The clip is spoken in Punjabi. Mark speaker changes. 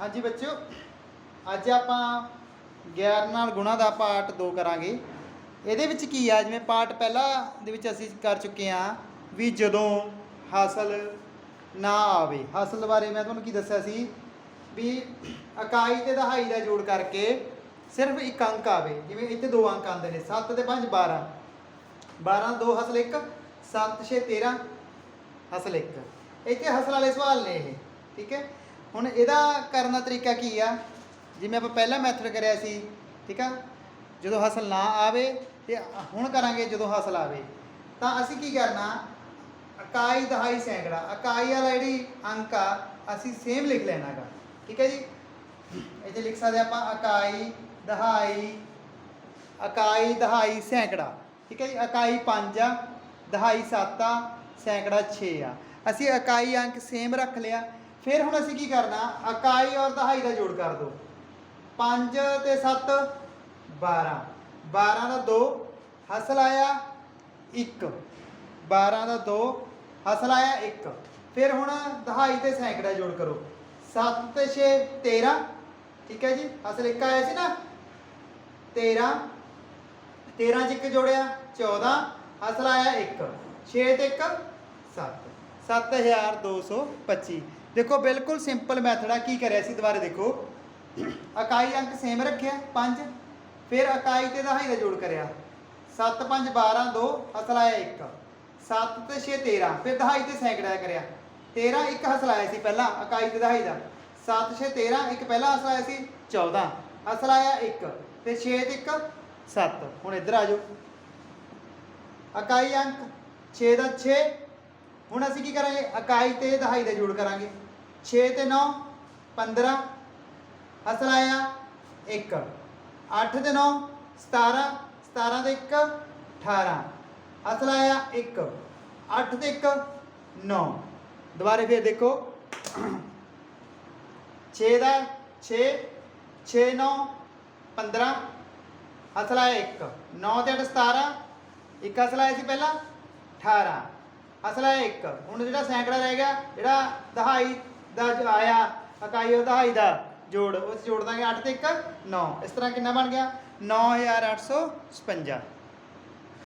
Speaker 1: ਹਾਂਜੀ ਬੱਚਿਓ, ਅੱਜ ਆਪਾਂ 11 ਨਾਲ ਗੁਣਾ ਦਾ ਪਾਰਟ 2 ਕਰਾਂਗੇ। ਇਹਦੇ ਵਿੱਚ ਕੀ ਆ, ਜਿਵੇਂ ਪਾਰਟ ਪਹਿਲਾ ਦੇ ਵਿੱਚ ਅਸੀਂ ਕਰ ਚੁੱਕੇ ਆ ਵੀ ਜਦੋਂ ਹਾਸਲ ਨਾ ਆਵੇ। ਹਾਸਲ ਬਾਰੇ ਮੈਂ ਤੁਹਾਨੂੰ ਕੀ ਦੱਸਿਆ ਸੀ? ਵੀ ਇਕਾਈ ਤੇ ਦਹਾਈ ਦਾ ਜੋੜ ਕਰਕੇ ਸਿਰਫ ਇੱਕ ਅੰਕ ਆਵੇ। ਜਿਵੇਂ ਇੱਥੇ ਦੋ ਅੰਕ ਆਉਂਦੇ ਨੇ 7 ਤੇ 5 12 12 ਦੋ, ਹਸਲ 1 7 6 13 ਹਸਲ 1 ਇੱਥੇ ਹਸਲ ਵਾਲੇ ਸਵਾਲ ਨੇ ਇਹ, ਠੀਕ ਹੈ? ਹੁਣ ਇਹਦਾ ਕਰਨ ਦਾ ਤਰੀਕਾ ਕੀ ਆ? ਜਿਵੇਂ ਆਪਾਂ ਪਹਿਲਾ ਮੈਥਡ ਕਰਿਆ ਸੀ, ਠੀਕ ਆ? ਜਦੋਂ ਹਸਲ ਨਾ ਆਵੇ ਤੇ ਹੁਣ ਕਰਾਂਗੇ ਜਦੋਂ ਹਸਲ ਆਵੇ। ਤਾਂ ਅਸੀਂ ਕੀ ਕਰਨਾ? ਇਕਾਈ ਦਹਾਈ ਸੈਂਕੜਾ। ਇਕਾਈ ਵਾਲਾ ਜਿਹੜੀ ਅੰਕ ਆ, ਅਸੀਂ ਸੇਮ ਲਿਖ ਲੈਣਾਗਾ। ਠੀਕ ਹੈ ਜੀ? ਇੱਥੇ ਲਿਖ ਸਕਦੇ ਆਪਾਂ ਇਕਾਈ ਦਹਾਈ ਇਕਾਈ ਦਹਾਈ ਸੈਂਕੜਾ। ਠੀਕ ਹੈ ਜੀ? ਇਕਾਈ 5 ਆ, ਦਹਾਈ 7 ਆ, ਸੈਂਕੜਾ 6 ਆ। ਅਸੀਂ ਇਕਾਈ ਅੰਕ ਸੇਮ ਰੱਖ ਲਿਆ। ਫਿਰ ਹੁਣ ਅਸੀਂ ਕੀ ਕਰਨਾ? ਇਕਾਈ ਔਰ ਦਹਾਈ ਦਾ ਜੋੜ ਕਰ ਦੋ 5 ਤੇ 7 12 12 ਦਾ 2 ਹਸਲ ਆਇਆ 1 12 ਦਾ 2 ਹਸਲ ਆਇਆ 1 ਫਿਰ ਹੁਣ ਦਹਾਈ ਤੇ ਸੈਂਕੜਾ ਜੋੜ ਕਰੋ। 7 ਤੇ 6 13 ਠੀਕ ਹੈ ਜੀ? ਹਸਲ ਇੱਕ ਆਇਆ ਸੀ ਨਾ? 13 13 ਚ 1 ਜੋੜਿਆ 14 ਹਸਲ ਆਇਆ 1 6 ਤੇ 1 7 7225 ਦੇਖੋ, ਬਿਲਕੁਲ ਸਿੰਪਲ ਮੈਥਡ ਆ। ਕੀ ਕਰਿਆ ਸੀ? ਦੁਬਾਰੇ ਦੇਖੋ। ਇਕਾਈ ਅੰਕ ਸੇਮ ਰੱਖਿਆ 5 ਫਿਰ ਇਕਾਈ ਤੇ ਦਹਾਈ ਦਾ ਜੋੜ ਕਰਿਆ। 7 5 12 2 ਹਸਲ ਆਇਆ 1 7 ਤੇ 6 13 ਫਿਰ ਦਹਾਈ ਤੇ ਸੈਂਕੜਾ ਕਰਿਆ। 13 ਇੱਕ ਹਸਲ ਆਇਆ ਸੀ ਪਹਿਲਾਂ ਇਕਾਈ ਤੇ ਦਹਾਈ ਦਾ। 7 6 13 ਇੱਕ ਪਹਿਲਾਂ ਹਸਲ ਆਇਆ ਸੀ 14 ਹਸਲ ਆਇਆ 1 ਫਿਰ 6 ਤੇ 1 7 ਹੁਣ ਇੱਧਰ ਆ ਜਾਓ। ਇਕਾਈ ਅੰਕ 6 ਦਾ 6 ਹੁਣ ਅਸੀਂ ਕੀ ਕਰਾਂਗੇ? ਇਕਾਈ ਤੇ ਦਹਾਈ ਦਾ ਜੋੜ ਕਰਾਂਗੇ। 6 ਤੇ 9 15 ਹਸਲ ਆਇਆ 1 8 ਤੇ 9 17 17 ਤੇ 1 18 ਹਸਲ ਆਇਆ 1 8 ਤੇ 1 9 ਦੁਬਾਰੇ ਫੇਰ ਦੇਖੋ। 6 ਦਾ 6 6 9 15 ਹਸਲ ਆਇਆ 1 9 ਤੇ 8 17 ਇੱਕ ਅਸਲ ਆਇਆ ਸੀ ਪਹਿਲਾਂ 18 ਅਸਲ ਹੈ 1 ਹੁਣ ਜਿਹੜਾ ਸੈਂਕੜਾ ਰਹਿ ਗਿਆ, ਜਿਹੜਾ ਦਹਾਈ ਦਾ ਜੋ ਆਇਆ, ਇਕਾਈ ਉਹ ਦਹਾਈ ਦਾ ਜੋੜ, ਉਸ ਜੋੜ ਦਾਂਗੇ 8 ਤੇ 1 9 ਇਸ ਤਰ੍ਹਾਂ ਕਿੰਨਾ ਬਣ ਗਿਆ? 9856